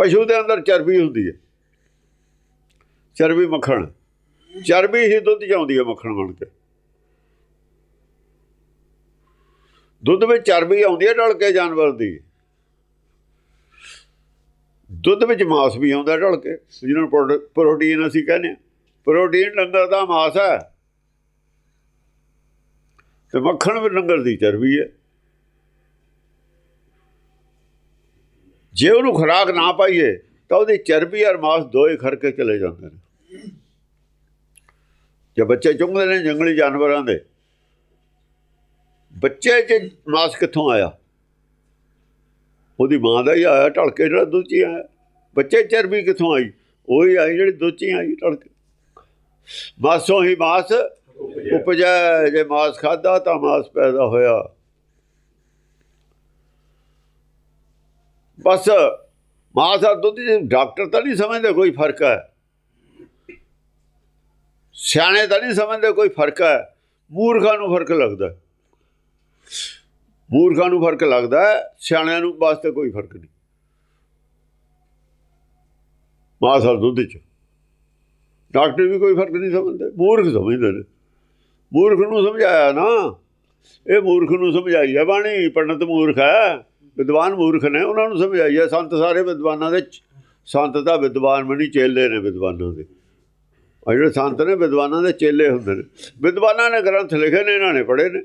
ਪਸ਼ੂ ਦੇ ਅੰਦਰ ਚਰਬੀ ਹੁੰਦੀ ਹੈ। ਚਰਬੀ ਮੱਖਣ। ਚਰਬੀ ਹੀ ਦੁੱਧ ਚ ਆਉਂਦੀ ਹੈ ਮੱਖਣ ਬਣ ਕੇ। ਦੁੱਧ ਵਿੱਚ ਚਰਬੀ ਆਉਂਦੀ ਹੈ ਢਲ ਕੇ ਜਾਨਵਰ ਦੀ। ਦੁੱਧ ਵਿੱਚ ਮਾਸ ਵੀ ਆਉਂਦਾ ਢਲ ਕੇ। ਜਿਹਨੂੰ ਪ੍ਰੋ- ਪ੍ਰੋਟੀਨ ਅਸੀਂ ਕਹਿੰਦੇ ਹਾਂ। ਪ੍ਰੋਟੀਨ ਲੰਗਰ ਦਾ ਮਾਸ ਹੈ। ਤੇ ਮੱਖਣ ਵੀ ਲੰਗਰ ਦੀ ਚਰਬੀ ਹੈ। ਜੇ ਉਹਨੂੰ ਖੁਰਾਕ ਨਾ ਪਾਈਏ, ਤਾਂ ਉਹਦੀ ਚਰਬੀ ਔਰ ਮਾਸ ਦੋਏ ਖਰਕੇ ਚਲੇ ਜਾਂਦੇ ਨੇ। ਜੇ ਬੱਚੇ ਚੁੰਗਦੇ ਨੇ ਜੰਗਲੀ ਜਾਨਵਰਾਂ ਦੇ, ਬੱਚੇ 'ਚ ਮਾਸ ਕਿੱਥੋਂ ਆਇਆ? ਉਹਦੀ ਮਾਂ ਦਾ ਹੀ ਆਇਆ, ਢਲਕੇ ਜਿਹੜਾ ਦੁੱਧ 'ਚ ਆਇਆ। ਬੱਚੇ ਚਰਬੀ ਕਿੱਥੋਂ ਆਈ? ਉਹੀ ਆਈ ਜਿਹੜੀ ਦੁੱਧ 'ਚ ਆਈ, ਢਲਕੇ। ਮਾਸੋਂ ਹੀ ਮਾਸ ਉਪਜੈ, ਜੇ ਮਾਸ ਖਾਦਾ ਤਾਂ ਮਾਸ ਪੈਦਾ ਹੋਇਆ। ਬਸ, ਮਾਸ ਔਰ ਦੁੱਧ 'ਚ ਡਾਕਟਰ ਤਾਂ ਨਹੀਂ ਸਮਝਦੇ ਕੋਈ ਫ਼ਰਕ ਹੈ। ਸਿਆਣੇ ਤਾਂ ਨਹੀਂ ਸਮਝਦੇ ਕੋਈ ਫ਼ਰਕ ਹੈ। ਮੂਰਖਾਂ ਨੂੰ ਫ਼ਰਕ ਲੱਗਦਾ ਮੂਰਖਾਂ ਨੂੰ ਫ਼ਰਕ ਲੱਗਦਾ ਸਿਆਣਿਆਂ ਨੂੰ ਵਾਸਤੇ ਕੋਈ ਫ਼ਰਕ ਨਹੀਂ। ਮਾਸਾ ਦੁੱਧ 'ਚ। ਡਾਕਟਰ ਵੀ ਕੋਈ ਫ਼ਰਕ ਨਹੀਂ ਸਮਝਦੇ, ਮੂਰਖ ਸਮਝਦੇ ਨੇ। ਮੂਰਖ ਨੂੰ ਸਮਝਾਇਆ ਨਾ। ਇਹ ਮੂਰਖ ਨੂੰ ਸਮਝਾਈ ਹੈ ਬਾਣੀ, ਪੰਡਤ ਮੂਰਖ ਹੈ। ਵਿਦਵਾਨ ਮੂਰਖ ਨੇ, ਉਹਨਾਂ ਨੂੰ ਸਮਝਾਈ ਹੈ, ਸੰਤ ਸਾਰੇ ਵਿਦਵਾਨਾਂ ਦੇ ਸੰਤ ਦਾ ਵਿਦਵਾਨ ਬਣੀ ਚੇਲੇ ਨੇ ਵਿਦਵਾਨਾਂ ਦੇ। ਆ ਜਿਹੜੇ ਸੰਤ ਨੇ, ਵਿਦਵਾਨਾਂ ਦੇ ਚੇਲੇ ਹੁੰਦੇ ਨੇ। ਵਿਦਵਾਨਾਂ ਨੇ ਗ੍ਰੰਥ ਲਿਖੇ ਨੇ, ਇਹਨਾਂ ਨੇ ਪੜ੍ਹੇ ਨੇ।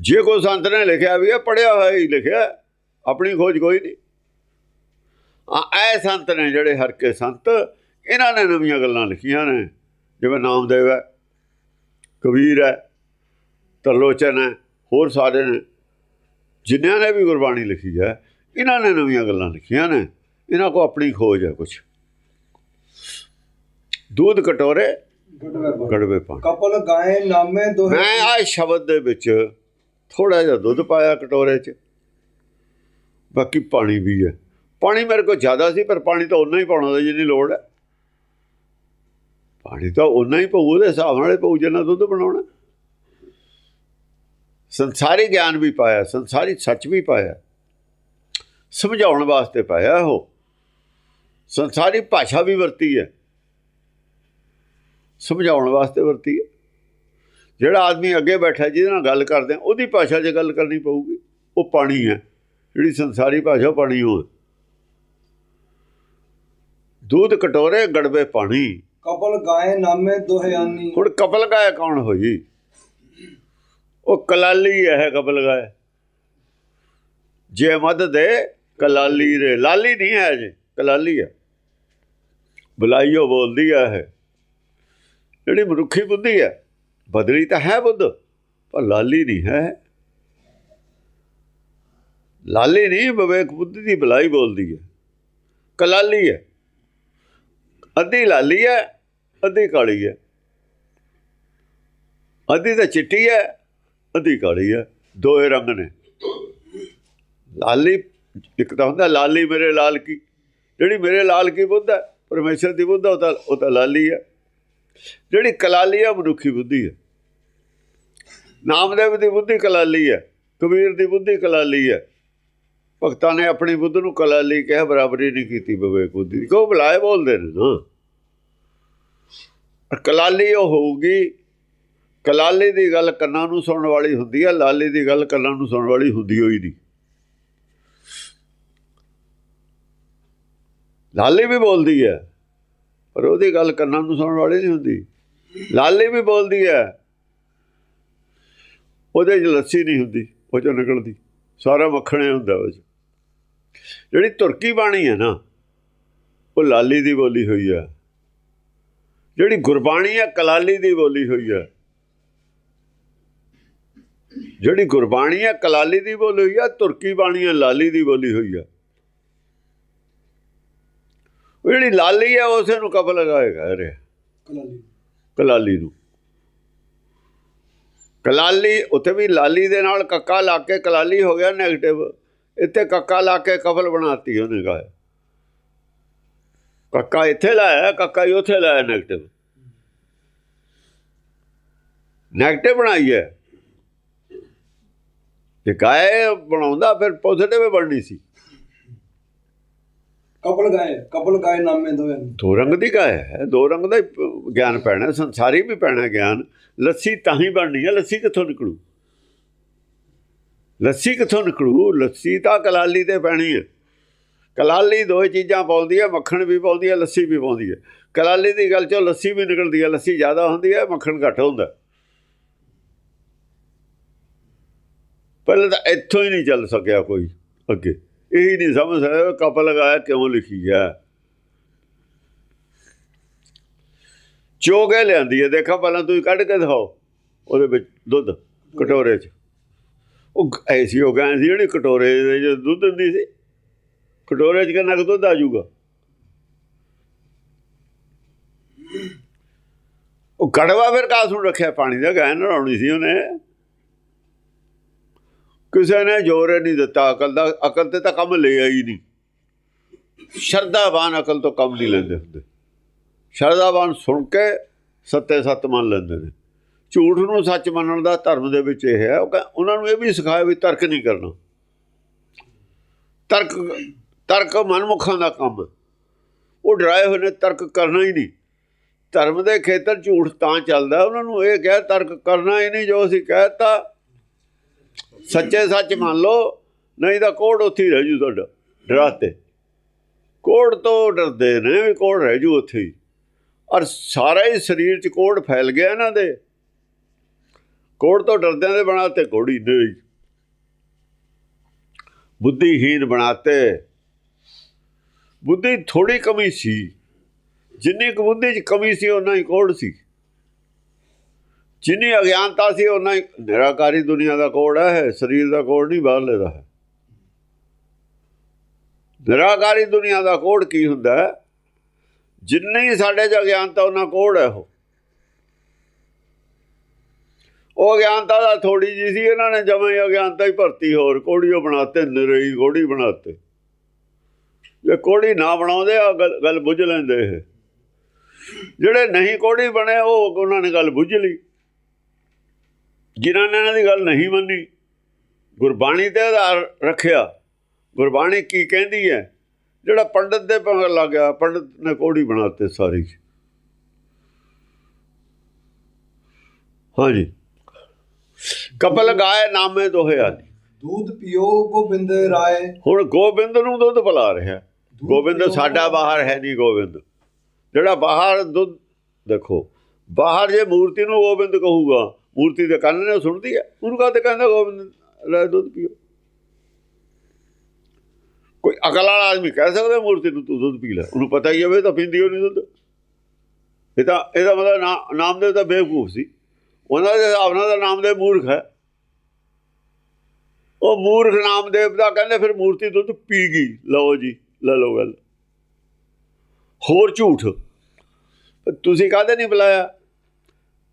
ਜੇ ਕੋਈ ਸੰਤ ਨੇ ਲਿਖਿਆ ਵੀ ਹੈ ਪੜਿਆ ਹੋਇਆ ਹੀ ਲਿਖਿਆ ਆਪਣੀ ਖੋਜ ਕੋਈ ਨਹੀਂ ਆ ਐ ਸੰਤ ਨੇ ਜਿਹੜੇ ਹਰ ਕੇ ਸੰਤ, ਇਹਨਾਂ ਨੇ ਨਵੀਆਂ ਗੱਲਾਂ ਲਿਖੀਆਂ ਨੇ, ਜਿਵੇਂ ਨਾਮਦੇਵ ਹੈ, ਕਬੀਰ ਹੈ, ਤਰਲੋਚਨ ਹੈ ਹੋਰ ਸਾਰੇ ਨੇ ਜਿਨ੍ਹਾਂ ਨੇ ਵੀ ਗੁਰਬਾਣੀ ਲਿਖੀ ਹੈ ਇਹਨਾਂ ਨੇ ਨਵੀਆਂ ਗੱਲਾਂ ਲਿਖੀਆਂ ਨੇ ਇਹਨਾਂ ਕੋ ਆਪਣੀ ਖੋਜ ਹੈ ਕੁਝ ਦੁੱਧ ਕਟੋਰੇ ਗੜਵੇ ਪਾਣੀ। ਕਪਲ ਗਾਏ ਨਾਮੇ ਦੋਹੇ ਮੈਂ ਆ ਸ਼ਬਦ ਦੇ ਵਿੱਚ ਥੋੜਾ ਜਿਹਾ ਦੁੱਧ ਪਾਇਆ ਕਟੋਰੇ 'ਚ। ਬਾਕੀ ਪਾਣੀ ਵੀ ਹੈ। ਪਾਣੀ ਮੇਰੇ ਕੋਲ ਜ਼ਿਆਦਾ ਸੀ ਪਰ ਪਾਣੀ ਤਾਂ ਉਨਾ ਹੀ ਪਾਉਣਾ ਦਾ ਜਿੰਨੀ ਲੋੜ ਹੈ। ਪਾਣੀ ਤਾਂ ਉਨਾ ਹੀ ਪਊ ਉਹਦੇ ਹਿਸਾਬ ਨਾਲ ਪਊ ਜਿੰਨਾ ਦੁੱਧ ਬਣਾਉਣਾ। ਸੰਸਾਰੀ ਗਿਆਨ ਵੀ ਪਾਇਆ ਸੰਸਾਰੀ ਸੱਚ ਵੀ ਪਾਇਆ। ਸਮਝਾਉਣ ਵਾਸਤੇ ਪਾਇਆ ਉਹ। ਸੰਸਾਰੀ ਭਾਸ਼ਾ ਵੀ ਵਰਤੀ ਹੈ। ਸਮਝਾਉਣ ਵਾਸਤੇ ਵਰਤੀ ਹੈ। ਜਿਹੜਾ ਆਦਮੀ ਅੱਗੇ ਬੈਠਾ ਜਿਹਦੇ ਨਾਲ ਗੱਲ ਕਰਦੇ ਆ ਉਹਦੀ ਭਾਸ਼ਾ 'ਚ ਗੱਲ ਕਰਨੀ ਪਊਗੀ। ਉਹ ਪਾਣੀ ਹੈ। ਜਿਹੜੀ ਸੰਸਾਰੀ ਭਾਸ਼ਾ ਉਹ ਪਾਣੀ ਹੋ ਦੁੱਧ ਕਟੋਰੇ ਗੜਵੇ ਪਾਣੀ। ਕਪਲ ਗਾਏ ਨਾਮੇ ਦੋਹੇ ਆਨੀ ਹੁਣ ਕਪਲ ਗਾਇਆ ਕੌਣ ਹੋਈ? ਉਹ ਕਲਾਲੀ ਹੈ ਕਬਲ ਗਾਇ। ਜੇ ਮਦ ਦੇ, ਕਲਾਲੀ ਰੇ ਲਾਲੀ ਨਹੀਂ ਹੈ ਜੀ, ਕਲਾਲੀ ਹੈ। ਬੁਲਾਈਓ ਬੋਲਦੀ ਹੈ ਜਿਹੜੀ ਮਨੁੱਖੀ ਬੁੱਧੀ ਹੈ, ਬਦਲੀ ਤਾਂ ਹੈ ਬੁੱਧ, ਪਰ ਲਾਲੀ ਨਹੀਂ ਹੈ। ਲਾਲੀ ਨਹੀਂ, ਵਿਵੇਕ ਬੁੱਧੀ ਦੀ ਬੁਲਾਈ ਬੋਲਦੀ ਹੈ। ਕਲਾਲੀ ਹੈ। ਅੱਧੀ ਲਾਲੀ ਹੈ, ਅੱਧੀ ਕਾਲੀ ਹੈ। ਅੱਧੀ ਤਾਂ ਚਿੱਟੀ ਹੈ ਅੱਧੀ ਕਾਲੀ ਹੈ ਦੋਏ ਰੰਗ ਨੇ। ਲਾਲੀ ਇੱਕ ਤਾਂ ਹੁੰਦਾ ਲਾਲੀ ਮੇਰੇ ਲਾਲ ਕੀ ਜਿਹੜੀ ਮੇਰੇ ਲਾਲ ਕੀ ਬੁੱਧ ਹੈ ਪਰਮੇਸ਼ਰ ਦੀ ਬੁੱਧ ਹੈ, ਉਹ ਤਾਂ ਉਹ ਤਾਂ ਲਾਲੀ ਹੈ। ਜਿਹੜੀ ਕਲਾਲੀ ਹੈ ਮਨੁੱਖੀ ਬੁੱਧੀ ਹੈ। ਨਾਮਦੇਵ ਦੀ ਬੁੱਧੀ ਕਲਾਲੀ ਹੈ ਕਬੀਰ ਦੀ ਬੁੱਧੀ ਕਲਾਲੀ ਹੈ। ਭਗਤਾਂ ਨੇ ਆਪਣੀ ਬੁੱਧ ਨੂੰ ਕਲਾਲੀ ਕਹਿ ਬਰਾਬਰੀ ਨਹੀਂ ਕੀਤੀ ਵਿਵੇਕ ਬੁੱਧੀ ਦੀ। ਕਿਉਂ ਬੁਲਾਏ ਬੋਲਦੇ ਨੇ ਨਾ? ਕਲਾਲੀ ਉਹ ਹੋਊਗੀ ਕਲਾਲੀ ਦੀ ਗੱਲ ਕੰਨਾਂ ਨੂੰ ਸੁਣਨ ਵਾਲੀ ਹੁੰਦੀ ਹੈ ਲਾਲੀ ਦੀ ਗੱਲ ਕੰਨਾਂ ਨੂੰ ਸੁਣਨ ਵਾਲੀ ਹੁੰਦੀ ਹੋਈ ਨਹੀਂ ਲਾਲੀ ਵੀ ਬੋਲਦੀ ਹੈ ਪਰ ਉਹਦੀ ਗੱਲ ਕੰਨਾਂ ਨੂੰ ਸੁਣਨ ਵਾਲੀ ਨਹੀਂ ਹੁੰਦੀ। ਲਾਲੀ ਵੀ ਬੋਲਦੀ ਹੈ ਉਹਦੇ 'ਚ ਲੱਸੀ ਨਹੀਂ ਹੁੰਦੀ, ਉਹ 'ਚੋਂ ਨਿਕਲਦੀ, ਸਾਰਾ ਮੱਖਣੇ ਹੁੰਦਾ ਉਹ 'ਚ। ਜਿਹੜੀ ਤੁਰਕੀ ਬਾਣੀ ਹੈ ਨਾ, ਉਹ ਲਾਲੀ ਦੀ ਬੋਲੀ ਹੋਈ ਹੈ ਜਿਹੜੀ ਗੁਰਬਾਣੀ ਹੈ ਕਲਾਲੀ ਦੀ ਬੋਲੀ ਹੋਈ ਹੈ ਜਿਹੜੀ ਗੁਰਬਾਣੀ ਹੈ ਕਲਾਲੀ ਦੀ ਬੋਲੀ ਹੋਈ ਹੈ ਤੁਰਕੀ ਬਾਣੀ ਹੈ ਲਾਲੀ ਦੀ ਬੋਲੀ ਹੋਈ ਹੈ। ਜਿਹੜੀ ਲਾਲੀ ਹੈ ਉਸੇ ਨੂੰ ਕਫ ਲਗਾਏਗਾ ਅਰੇ। ਕਲਾਲੀ ਕਲਾਲੀ ਨੂੰ। ਕਲਾਲੀ ਉੱਥੇ ਵੀ ਲਾਲੀ ਦੇ ਨਾਲ ਕੱਕਾ ਲਾ ਕੇ ਕਲਾਲੀ ਹੋ ਗਿਆ 네ਗੇਟਿਵ ਇੱਥੇ ਕੱਕਾ ਲਾ ਕੇ ਕਫਲ ਬਣਾਤੀ ਉਹਨੇ ਕਹਾ ਕੱਕਾ ਇੱਥੇ ਲਾਇਆ ਕੱਕਾ ਹੀ ਉੱਥੇ ਲਾਇਆ 네ਗੇਟਿਵ 네ਗੇਟਿਵ ਬਣਾਈ ਹੈ। ਜੇ ਗਾਏ ਬਣਾਉਂਦਾ ਫਿਰ ਪੋਜ਼ਿਟਿਵ ਬਣਨੀ ਸੀ। ਕਪਲ ਗਾਏ ਕਪਲ ਗਾਏ ਨਾਮੇ ਅੰਨੀ ਦੋ ਰੰਗ ਦੀ ਗਾਏ ਹੈ ਦੋ ਰੰਗ ਦਾ ਗਿਆਨ ਪੈਣਾ ਸੰਸਾਰੀ ਵੀ ਪੈਣਾ ਗਿਆਨ। ਲੱਸੀ ਤਾਂ ਹੀ ਬਣਨੀ ਹੈ ਲੱਸੀ ਕਿੱਥੋਂ ਨਿਕਲੂ? ਲੱਸੀ ਕਿੱਥੋਂ ਨਿਕਲੂ? ਲੱਸੀ ਤਾਂ ਕਲਾਲੀ ਤੇ ਪੈਣੀ ਹੈ। ਕਲਾਲੀ ਦੋ ਚੀਜ਼ਾਂ ਪਾਉਂਦੀ ਹੈ ਮੱਖਣ ਵੀ ਪਾਉਂਦੀ ਹੈ ਲੱਸੀ ਵੀ ਪਾਉਂਦੀ ਹੈ। ਕਲਾਲੀ ਦੀ ਗੱਲ ਚੋਂ ਲੱਸੀ ਵੀ ਨਿਕਲਦੀ ਹੈ ਲੱਸੀ ਜ਼ਿਆਦਾ ਹੁੰਦੀ ਹੈ ਮੱਖਣ ਘੱਟ ਹੁੰਦਾ। ਪਹਿਲਾਂ ਤਾਂ ਇੱਥੋਂ ਹੀ ਨਹੀਂ ਚੱਲ ਸਕਿਆ ਕੋਈ ਅੱਗੇ। ਇਹੀ ਨਹੀਂ ਸਮਝ ਸਕਦਾ ਕੱਪ ਲਗਾਇਆ ਕਿਉਂ ਲਿਖੀ ਹੈ। ਚੋਗੇ ਲਿਆਂਦੀ ਹੈ। ਦੇਖੋ ਪਹਿਲਾਂ ਤੁਸੀਂ ਕੱਢ ਕੇ ਦਿਖਾਓ। ਉਹਦੇ ਵਿੱਚ ਦੁੱਧ, ਕਟੋਰੇ 'ਚ। ਉਹ ਐਸੀ ਹੋ ਗਏ ਸੀ, ਜਿਹੜੀ ਕਟੋਰੇ ਦੇ ਵਿੱਚ ਦੁੱਧ ਦਿੰਦੀ ਸੀ। ਕਟੋਰੇ 'ਚ ਕਿੰਨਾ ਕੁ ਦੁੱਧ ਆ ਜਾਊਗਾ? ਉਹ ਕੜਵਾ ਫਿਰ ਕਾਸ ਨੂੰ ਰੱਖਿਆ? ਪਾਣੀ ਦਾ ਗੈਨ ਨਲਾਉਣੀ ਸੀ ਉਹਨੇ। ਕਿਸੇ ਨੇ ਜ਼ੋਰ ਨਹੀਂ ਦਿੱਤਾ, ਅਕਲ ਦਾ, ਅਕਲ ਤੇ ਤਾਂ ਕੰਮ ਲਿਆ ਹੀ ਨਹੀਂ। ਸ਼ਰਧਾਵਾਨ ਅਕਲ ਤੋਂ ਕੰਮ ਨਹੀਂ ਲੈਂਦੇ ਹੁੰਦੇ। ਸ਼ਰਧਾਵਾਨ ਸੁਣ ਕੇ ਸੱਤੇ ਸੱਤ ਮੰਨ ਲੈਂਦੇ ਨੇ। ਝੂਠ ਨੂੰ ਸੱਚ ਮੰਨਣ ਦਾ ਧਰਮ ਦੇ ਵਿੱਚ ਇਹ ਹੈ, ਉਹ ਕਹਿ- ਉਹਨਾਂ ਨੂੰ ਇਹ ਵੀ ਸਿਖਾਇਆ ਵੀ ਤਰਕ ਨਹੀਂ ਕਰਨਾ। ਤਰਕ ਤਰਕ ਮਨਮੁਖਾਂ ਦਾ ਕੰਮ। ਉਹ ਡਰਾਏ ਹੋਏ ਨੇ, ਤਰਕ ਕਰਨਾ ਹੀ ਨਹੀਂ। ਧਰਮ ਦੇ ਖੇਤਰ ਝੂਠ ਤਾਂ ਚੱਲਦਾ, ਉਹਨਾਂ ਨੂੰ ਇਹ ਕਹਿ, ਤਰਕ ਕਰਨਾ ਹੀ ਨਹੀਂ, ਜੋ ਅਸੀਂ ਕਹਿਤਾ ਸੱਚੇ ਸੱਚ ਮੰਨ ਲਓ, ਨਹੀਂ ਤਾਂ ਕੋੜ ਉੱਥੇ ਹੀ ਰਹਿ ਜੂ ਤੁਹਾਡਾ, ਡਰਾਤੇ। ਕੋੜ ਤੋਂ ਡਰਦੇ ਨੇ ਵੀ ਕੋੜ ਰਹਿ ਜੂ ਉੱਥੇ ਹੀ। ਔਰ ਸਾਰਾ ਹੀ ਸਰੀਰ 'ਚ ਕੋੜ ਫੈਲ ਗਿਆ ਇਹਨਾਂ ਦੇ। ਕੋੜ ਤੋਂ ਡਰਦਿਆਂ ਦੇ ਬਣਾਤੇ, ਕੋੜੀ ਨਹੀਂ। ਬੁੱਧੀਹੀਨ ਬਣਾਤੇ। ਬੁੱਧੀ ਥੋੜੀ ਕਮੀ ਸੀ। ਜਿੰਨੀ ਕੁ ਬੁੱਧੀ 'ਚ ਕਮੀ ਸੀ ਉਹਨਾਂ ਹੀ ਕੋੜ ਸੀ। ਜਿੰਨੀ ਅਗਿਆਨਤਾ ਸੀ ਉਹਨਾਂ ਹੀ ਨਿਰਾਕਾਰੀ ਦੁਨੀਆ ਦਾ ਕੋੜ ਹੈ, ਸਰੀਰ ਦਾ ਕੋੜ ਨਹੀਂ, ਬਾਹਰਲੇ ਦਾ ਹੈ। ਨਿਰਾਕਾਰੀ ਦੁਨੀਆ ਦਾ ਕੋੜ ਕੀ ਹੁੰਦਾ ਹੈ? ਜਿੰਨੀ ਸਾਡੇ 'ਚ ਅਗਿਆਨਤਾ ਉਹਨਾਂ ਕੋੜ ਹੈ ਉਹ। ਉਹ ਅਗਿਆਨਤਾ ਦਾ ਥੋੜੀ ਜੀ ਸੀ, ਇਹਨਾਂ ਨੇ ਜਮੇ ਅਗਿਆਨਤਾ ਹੀ ਭਰਤੀ, ਹੋਰ ਕੋੜੀਓ ਬਣਾਤੇ, ਨਿਰਈ ਕੋੜੀ ਬਣਾਤੇ। ਜੇ ਕੋੜੀ ਨਾ ਬਣਾਉਂਦੇ ਆ ਗੱਲ ਗੱਲ ਬੁੱਝ ਲੈਂਦੇ ਇਹ। ਜਿਹੜੇ ਨਹੀਂ ਕੋੜੀ ਬਣੇ, ਉਹ ਉਹਨਾਂ ਨੇ ਗੱਲ ਬੁੱਝ ਲਈ। ਜਿਨ੍ਹਾਂ ਨੇ ਇਹਨਾਂ ਦੀ ਗੱਲ ਨਹੀਂ ਮੰਨੀ ਗੁਰਬਾਣੀ ਤੇ ਆਧਾਰ ਰੱਖਿਆ। ਗੁਰਬਾਣੀ ਕੀ ਕਹਿੰਦੀ ਹੈ? ਜਿਹੜਾ ਪੰਡਤ ਦੇ ਪੰਗ ਲੱਗਿਆ ਪੰਡਤ ਨੇ ਕੋੜੀ ਬਣਾਤੇ ਸਾਰੀ। ਹਾਂਜੀ। ਕਪਲ ਗਾਏ ਨਾਮੇ ਦੋਹਿਆ ਦੁੱਧ ਪੀਓ ਗੋਬਿੰਦ ਰਾਏ। ਹੁਣ ਗੋਬਿੰਦ ਨੂੰ ਦੁੱਧ ਪਿਲਾ ਰਿਹਾ। ਗੋਬਿੰਦ ਸਾਡਾ ਬਾਹਰ ਹੈ ਨਹੀਂ ਗੋਬਿੰਦ। ਜਿਹੜਾ ਬਾਹਰ ਦੁੱਧ ਦੇਖੋ ਬਾਹਰ ਜੇ ਮੂਰਤੀ ਨੂੰ ਗੋਬਿੰਦ ਕਹੂਗਾ ਮੂਰਤੀ ਦੇ ਕੰਨ ਨੇ ਉਹ ਸੁਣਦੀ ਹੈ ਉਹਨੂੰ ਕਹਤੇ ਕਹਿੰਦਾ ਗੋਬਿੰਦ ਲੈ ਦੁੱਧ ਪੀਓ। ਕੋਈ ਅਕਲ ਵਾਲਾ ਆਦਮੀ ਕਹਿ ਸਕਦਾ ਮੂਰਤੀ ਨੂੰ ਤੂੰ ਦੁੱਧ ਪੀ ਲੈ, ਉਹਨੂੰ ਪਤਾ ਹੀ ਹੋਵੇ ਤਾਂ ਪੀਂਦੀ ਉਹ ਨਹੀਂ ਦੁੱਧ। ਇਹ ਤਾਂ ਇਹਦਾ ਮਤਲਬ ਨਾਮਦੇਵ ਤਾਂ ਬੇਵਕੂਫ ਸੀ। ਉਹਨਾਂ ਦੇ ਹਿਸਾਬ ਨਾਲ ਨਾਮਦੇਵ ਮੂਰਖ ਹੈ। ਉਹ ਮੂਰਖ ਨਾਮਦੇਵ ਦਾ ਕਹਿੰਦੇ ਫਿਰ ਮੂਰਤੀ ਦੁੱਧ ਪੀ ਗਈ, ਲਓ ਜੀ, ਲੈ ਲਓ ਗੱਲ। ਹੋਰ ਝੂਠ। ਤੁਸੀਂ ਕਾਹਦੇ ਨਹੀਂ ਬੁਲਾਇਆ?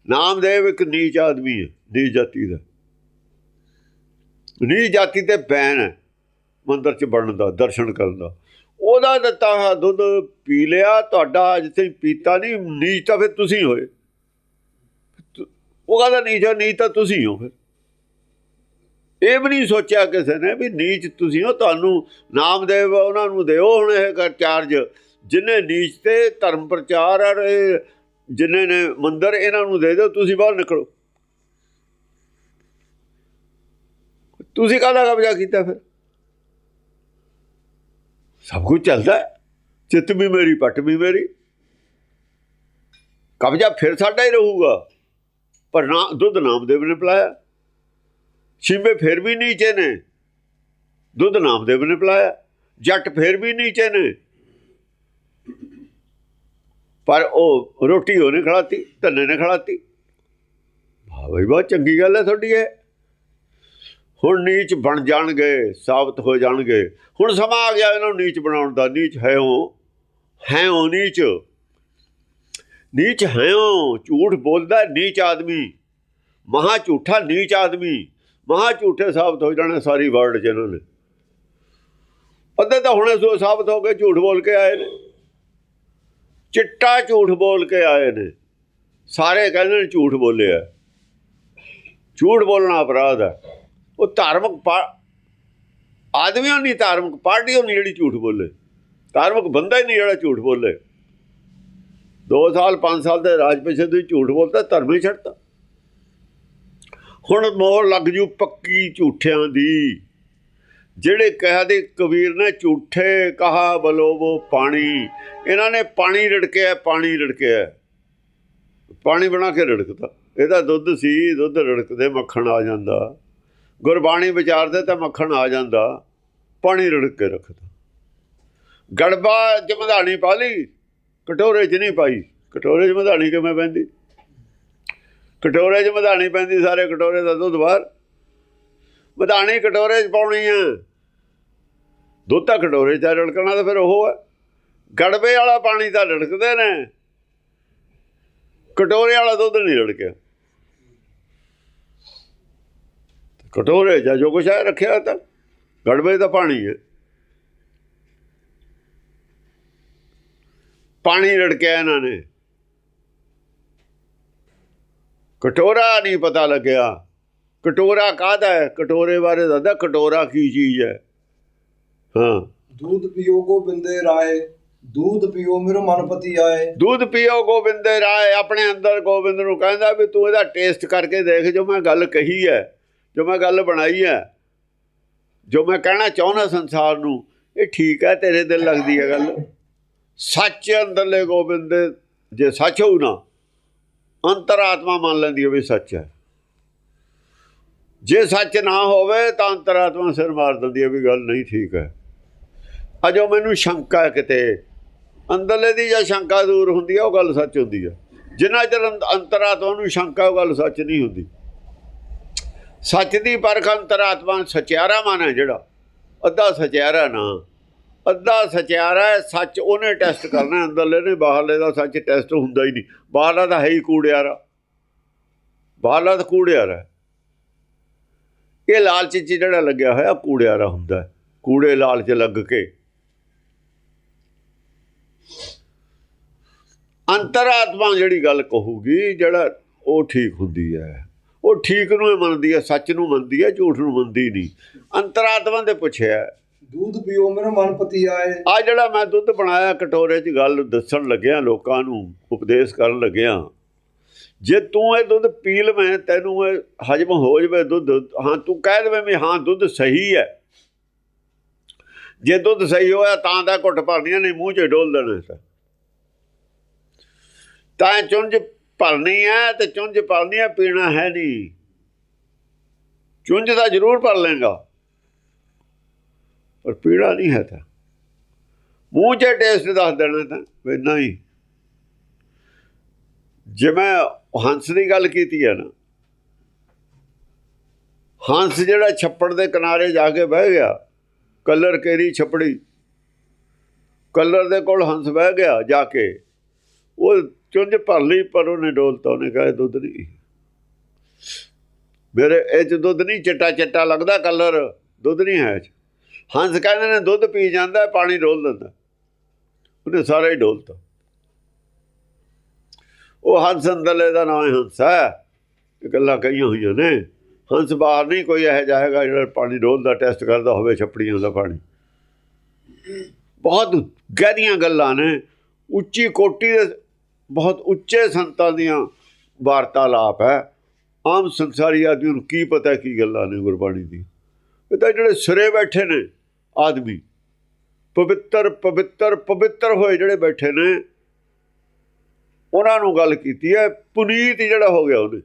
ਨਾਮਦੇਵ ਇੱਕ ਨੀਚ ਆਦਮੀ ਹੈ ਨੀਚ ਜਾਤੀ ਦਾ। ਨੀਚ ਜਾਤੀ ਤੇ ਬੈਨ ਹੈ ਮੰਦਰ ਚ ਵੜਨ ਦਾ ਦਰਸ਼ਨ ਕਰਨ ਦਾ। ਉਹਦਾ ਦਿੱਤਾ ਹੋਇਆ ਦੁੱਧ ਪੀ ਲਿਆ ਤੁਹਾਡਾ ਅੱਜ ਤਾਈਂ ਪੀਤਾ ਨਹੀਂ ਨੀਚ ਤਾਂ ਫਿਰ ਤੁਸੀਂ ਹੋਏ। ਉਹ ਕਹਿੰਦਾ ਨੀਚ ਆ, ਨੀਚ ਤਾਂ ਤੁਸੀਂ ਹੋ ਫਿਰ। ਇਹ ਵੀ ਨਹੀਂ ਸੋਚਿਆ ਕਿਸੇ ਨੇ ਵੀ ਨੀਚ ਤੁਸੀਂ ਹੋ ਤੁਹਾਨੂੰ ਨਾਮਦੇਵ ਉਹਨਾਂ ਨੂੰ ਦਿਓ ਹੁਣ ਇਹ ਚਾਰਜ ਜਿਨੇ ਨੀਚ ਤੇ ਧਰਮ ਪ੍ਰਚਾਰ ਔਰ ਇਹ ਨੇ ਮੰਦਰ ਇਹਨਾਂ ਨੂੰ ਦੇ ਦਿਓ, ਤੁਸੀਂ ਬਾਹਰ ਨਿਕਲੋ। ਤੁਸੀਂ ਕਾਹਦਾ ਕਬਜ਼ਾ ਕੀਤਾ ਫਿਰ? ਸਭ ਕੁਝ ਚੱਲਦਾ ਚਿੱਤ ਵੀ ਮੇਰੀ, ਪੱਟ ਵੀ ਮੇਰੀ। ਕਬਜ਼ਾ ਫਿਰ ਸਾਡਾ ਹੀ ਰਹੂਗਾ। ਪਰ ਨਾ, ਦੁੱਧ ਨਾਮਦੇਵ ਨੇ ਪਿਲਾਇਆ। ਸ਼ਿੰਬੇ ਫਿਰ ਵੀ ਨੀਚੇ ਨੇ। ਦੁੱਧ ਨਾਮਦੇਵ ਨੇ ਪਿਲਾਇਆ। ਜੱਟ ਫਿਰ ਵੀ ਨੀਚੇ ਨੇ। ਪਰ ਉਹ ਰੋਟੀ ਉਹਨੇ ਖੜਾਤੀ ਧੰਨੇ ਨੇ ਖੜਾਤੀ ਵਾਹ ਬਈ, ਬਹੁਤ ਚੰਗੀ ਗੱਲ ਹੈ ਤੁਹਾਡੀ ਇਹ। ਹੁਣ ਨੀਚ ਬਣ ਜਾਣਗੇ, ਸਾਬਤ ਹੋ ਜਾਣਗੇ। ਹੁਣ ਸਮਾਂ ਆ ਗਿਆ ਇਹਨਾਂ ਨੂੰ ਨੀਚ ਬਣਾਉਣ ਦਾ। ਨੀਚ ਹੈ ਉਹ ਹੈ ਉਹ ਨੀਚ। ਨੀਚ ਹੈ ਉਹ, ਝੂਠ ਬੋਲਦਾ ਨੀਚ ਆਦਮੀ। ਮਹਾ ਝੂਠਾ ਨੀਚ ਆਦਮੀ। ਮਹਾ ਝੂਠੇ ਸਾਬਤ ਹੋ ਜਾਣੇ ਸਾਰੀ ਵਰਲਡ ਚ ਇਹਨਾਂ ਨੇ। ਅੱਧੇ ਤਾਂ ਹੁਣੇ ਸੋ ਸਾਬਤ ਹੋ ਕੇ ਝੂਠ ਬੋਲ ਕੇ ਆਏ ਨੇ। ਚਿੱਟਾ ਝੂਠ ਬੋਲ ਕੇ ਆਏ ਨੇ। ਸਾਰੇ ਕਹਿੰਦੇ ਨੇ ਝੂਠ ਬੋਲਿਆ। ਝੂਠ ਬੋਲਣਾ ਅਪਰਾਧ ਹੈ। ਉਹ ਧਾਰਮਿਕ ਪਾ- ਆਦਮੀਆਂ ਨਹੀਂ ਧਾਰਮਿਕ ਪਾਰਟੀ ਨਹੀਂ ਜਿਹੜੀ ਝੂਠ ਬੋਲੇ। ਧਾਰਮਿਕ ਬੰਦਾ ਹੀ ਨਹੀਂ ਜਿਹੜਾ ਝੂਠ ਬੋਲੇ। 2 ਸਾਲ 5 ਸਾਲ ਦੇ ਰਾਜ ਪਿੱਛੇ ਤੁਸੀਂ ਝੂਠ ਬੋਲਦਾ ਧਰਮ ਹੀ ਛੱਡਤਾ। ਹੁਣ ਮੋਹਰ ਲੱਗ ਜੂ ਪੱਕੀ ਝੂਠਿਆਂ ਦੀ। ਜਿਹੜੇ ਕਹਿਆ ਦੇ ਕਬੀਰ ਨੇ ਝੂਠੇ ਕਹਾ ਬਲੋਵੋ ਪਾਣੀ। ਇਹਨਾਂ ਨੇ ਪਾਣੀ ਰੜਕਿਆ ਪਾਣੀ ਰੜਕਿਆ। ਪਾਣੀ ਬਣਾ ਕੇ ਰੜਕਦਾ ਇਹਦਾ ਦੁੱਧ ਸੀ, ਦੁੱਧ ਰੜਕਦੇ ਮੱਖਣ ਆ ਜਾਂਦਾ। ਗੁਰਬਾਣੀ ਵਿਚਾਰਦੇ ਤਾਂ ਮੱਖਣ ਆ ਜਾਂਦਾ। ਪਾਣੀ ਰੜਕ ਕੇ ਰੱਖਦਾ ਗੜਬਾ ਚ ਮਧਾਣੀ ਪਾ ਲਈ, ਕਟੋਰੇ 'ਚ ਨਹੀਂ ਪਾਈ। ਕਟੋਰੇ 'ਚ ਮਧਾਣੀ ਕਿਵੇਂ ਪੈਂਦੀ? ਕਟੋਰੇ 'ਚ ਮਧਾਣੀ ਪੈਂਦੀ, ਸਾਰੇ ਕਟੋਰੇ ਦਾ ਦੁੱਧ ਬਾਹਰ। ਮਧਾਣੀ ਕਟੋਰੇ 'ਚ ਪਾਉਣੀ ਆ। ਦੁੱਧ ਤਾਂ ਕਟੋਰੇ 'ਚ ਰੜਕਣਾ ਤਾਂ ਫਿਰ ਉਹ ਹੈ। ਗੜਬੇ ਵਾਲਾ ਪਾਣੀ ਤਾਂ ਰੜਕਦੇ ਨੇ। ਕਟੋਰੇ ਵਾਲਾ ਦੁੱਧ ਨਹੀਂ ਰੜਕਿਆ। ਕਟੋਰੇ 'ਚ ਜੋ ਕੁਛ ਹੈ ਰੱਖਿਆ ਤਾਂ ਗੜਬੇ ਦਾ ਪਾਣੀ ਹੈ। ਪਾਣੀ ਰੜਕਿਆ ਇਹਨਾਂ ਨੇ। ਕਟੋਰਾ ਨਹੀਂ ਪਤਾ ਲੱਗਿਆ। ਕਟੋਰਾ ਕਾਹਦਾ ਹੈ? ਕਟੋਰੇ ਬਾਰੇ ਦੱਸਦਾ ਕਟੋਰਾ ਕੀ ਚੀਜ਼ ਹੈ। ਹਾਂ दूध पियो गोबिंदे राय दूध पियो मेरो मनपति आए ਦੁੱਧ ਪੀਓ ਗੋਬਿੰਦ ਰਾਏ ਆਪਣੇ ਅੰਦਰ ਗੋਬਿੰਦ ਨੂੰ ਕਹਿੰਦਾ ਵੀ ਤੂੰ ਇਹਦਾ ਟੇਸਟ ਕਰਕੇ ਦੇਖ ਜੋ ਮੈਂ ਗੱਲ ਕਹੀ ਹੈ ਜੋ ਮੈਂ ਗੱਲ ਬਣਾਈ ਹੈ ਜੋ ਮੈਂ ਕਹਿਣਾ ਚਾਹੁੰਦਾ ਸੰਸਾਰ ਨੂੰ ਇਹ ਠੀਕ ਹੈ ਤੇਰੇ ਦਿਲ ਲੱਗਦੀ ਹੈ ਗੱਲ ਸੱਚ ਅੰਦਰਲੇ ਗੋਬਿੰਦ ਦੇ ਜੇ ਸੱਚ ਹੋਊ ਨਾ ਅੰਤਰਾਤਮਾ ਮੰਨ ਲੈਂਦੀ ਹੈ ਵੀ ਸੱਚ ਹੈ ਜੇ ਸੱਚ ਨਾ ਹੋਵੇ ਤਾਂ ਅੰਤਰਾਤਮਾ ਸਿਰ ਮਾਰ ਦਿੰਦੀ ਹੈ ਵੀ ਗੱਲ ਨਹੀਂ ਠੀਕ ਹੈ ਅਜੋ ਮੈਨੂੰ ਸ਼ੰਕਾ ਹੈ ਕਿਤੇ। ਅੰਦਰਲੇ ਦੀ ਜਾਂ ਸ਼ੰਕਾ ਦੂਰ ਹੁੰਦੀ ਹੈ ਉਹ ਗੱਲ ਸੱਚ ਹੁੰਦੀ ਹੈ ਜਿੰਨਾ ਚਿਰ ਅੰਤ- ਅੰਤਰਾਤਮਾ ਨੂੰ ਸ਼ੰਕਾ, ਉਹ ਗੱਲ ਸੱਚ ਨਹੀਂ ਹੁੰਦੀ। ਸੱਚ ਦੀ ਪਰਖ ਅੰਤਰਾਤਮਾ ਸਚਿਆਰਾ ਮਨ ਹੈ ਜਿਹੜਾ। ਅੱਧਾ ਸਚਿਆਰਾ ਨਾ। ਅੱਧਾ ਸਚਿਆਰਾ ਸੱਚ ਉਹਨੇ ਟੈਸਟ ਕਰਨਾ ਅੰਦਰਲੇ ਨੇ ਬਾਹਰਲੇ ਦਾ ਸੱਚ ਟੈਸਟ ਹੁੰਦਾ ਹੀ ਨਹੀਂ। ਬਾਹਰਲਾ ਤਾਂ ਹੈ ਹੀ ਕੂੜਿਆਰਾ। ਬਾਹਰਲਾ ਤਾਂ ਕੂੜਿਆਰਾ ਇਹ ਲਾਲਚ 'ਚ ਜਿਹੜਾ ਲੱਗਿਆ ਹੋਇਆ, ਕੂੜਿਆਰਾ ਹੁੰਦਾ ਕੂੜੇ ਲਾਲਚ ਲੱਗ ਕੇ। ਅੰਤਰਾਤਮਾ ਜਿਹੜੀ ਗੱਲ ਕਹੂਗੀ ਜਿਹੜਾ ਉਹ ਠੀਕ ਹੁੰਦੀ ਹੈ। ਉਹ ਠੀਕ ਨੂੰ ਮੰਨਦੀ ਹੈ ਸੱਚ ਨੂੰ ਮੰਨਦੀ ਹੈ ਝੂਠ ਨੂੰ ਮੰਨਦੀ ਨਹੀਂ। ਅੰਤਰਾਤਮਾ ਦੇ ਪੁੱਛਿਆ ਦੁੱਧ ਪੀਓ ਮੇਰਾ ਮਨਪਤੀ ਆਏ। ਆ ਜਿਹੜਾ ਮੈਂ ਦੁੱਧ ਬਣਾਇਆ ਕਟੋਰੇ 'ਚ ਗੱਲ ਦੱਸਣ ਲੱਗਿਆ ਲੋਕਾਂ ਨੂੰ ਉਪਦੇਸ਼ ਕਰਨ ਲੱਗਿਆ ਜੇ ਤੂੰ ਇਹ ਦੁੱਧ ਪੀ ਲਵੇਂ ਤੈਨੂੰ ਇਹ ਹਜਮ ਹੋ ਜਵੇ ਦੁੱਧ ਹਾਂ ਤੂੰ ਕਹਿ ਦੇਵੇਂ ਵੀ ਹਾਂ ਦੁੱਧ ਸਹੀ ਹੈ। ਜੇ ਦੁੱਧ ਸਹੀ ਹੋਇਆ ਤਾਂ ਦਾ ਘੁੱਟ ਭਰਨੀਆਂ, ਨਹੀਂ ਮੂੰਹ 'ਚ ਡੋਲ ਦੇਣਾ ਤਾਂ ਚੁੰਝ ਭਰਨੀ ਹੈ ਤੇ ਚੁੰਝ ਭਰਨੀ ਹੈ ਪੀਣਾ ਹੈ ਨਹੀਂ। ਚੁੰਝ ਤਾਂ ਜ਼ਰੂਰ ਭਰ ਲੇਗਾ ਪਰ ਪੀੜਾ ਨਹੀਂ ਹੈ ਤਾਂ। ਮੂੰਹ 'ਚ ਟੇਸਟ ਦੱਸ ਦੇਣਾ ਤਾਂ, ਵੀ ਨਹੀਂ। ਜਿਵੇਂ ਹੰਸ ਦੀ ਗੱਲ ਕੀਤੀ ਹੈ ਨਾ, ਹੰਸ ਜਿਹੜਾ ਛੱਪੜ ਦੇ ਕਿਨਾਰੇ ਜਾ ਕੇ ਬਹਿ ਗਿਆ ਕਲਰ ਕੇਰੀ ਛਪੜੀ। ਕਲਰ ਦੇ ਕੋਲ ਹੰਸ ਬਹਿ ਗਿਆ ਜਾ ਕੇ। ਉਹ ਚੁੰਝ ਭਰ ਲਈ, ਪਰ ਉਹਨੇ ਡੋਲਤਾ, ਉਹਨੇ ਕਹਾ ਦੁੱਧ ਨਹੀਂ। ਮੇਰੇ, ਇਹ 'ਚ ਦੁੱਧ ਨਹੀਂ, ਚਿੱਟਾ ਚਿੱਟਾ ਲੱਗਦਾ ਕਲਰ, ਦੁੱਧ ਨਹੀਂ ਹੈ 'ਚ। ਹੰਸ ਕਹਿੰਦੇ ਨੇ, ਦੁੱਧ ਪੀ ਜਾਂਦਾ, ਪਾਣੀ ਡੋਲ ਦਿੰਦਾ। ਉਹਨੇ ਸਾਰਾ ਹੀ ਡੋਲਤਾ। ਉਹ ਹੰਸ ਅੰਦਰਲੇ ਦਾ ਨਾਮ ਹੰਸ ਹੈ। ਇਹ ਗੱਲਾਂ ਕਹੀਆਂ ਹੋਈਆਂ ਨੇ। ਹੰਸ ਬਾਹਰ ਨਹੀਂ, ਕੋਈ ਇਹੋ ਜਿਹਾ ਹੈਗਾ ਜਿਹੜਾ ਪਾਣੀ ਡੋਲਦਾ ਟੈਸਟ ਕਰਦਾ ਹੋਵੇ, ਛੱਪੜੀਆਂ ਦਾ ਪਾਣੀ। ਬਹੁਤ ਗਹਿਰੀਆਂ ਗੱਲਾਂ ਨੇ। ਉੱਚੀ ਕੋਟੀ ਦੇ, ਬਹੁਤ ਉੱਚੇ ਸੰਤਾਂ ਦੀਆਂ ਵਾਰਤਾਲਾਪ ਹੈ। ਆਮ ਸੰਸਾਰੀ ਆਦਮੀ ਨੂੰ ਕੀ ਪਤਾ ਕੀ ਗੱਲਾਂ ਨੇ ਗੁਰਬਾਣੀ ਦੀ। ਇਹ ਤਾਂ ਜਿਹੜੇ ਸਿਰੇ ਬੈਠੇ ਨੇ ਆਦਮੀ, ਪਵਿੱਤਰ ਪਵਿੱਤਰ ਪਵਿੱਤਰ ਹੋਏ ਜਿਹੜੇ ਬੈਠੇ ਨੇ, ਉਹਨਾਂ ਨੂੰ ਗੱਲ ਕੀਤੀ ਹੈ, ਪੁਨੀਤ ਜਿਹੜਾ ਹੋ ਗਿਆ ਉਹਨੇ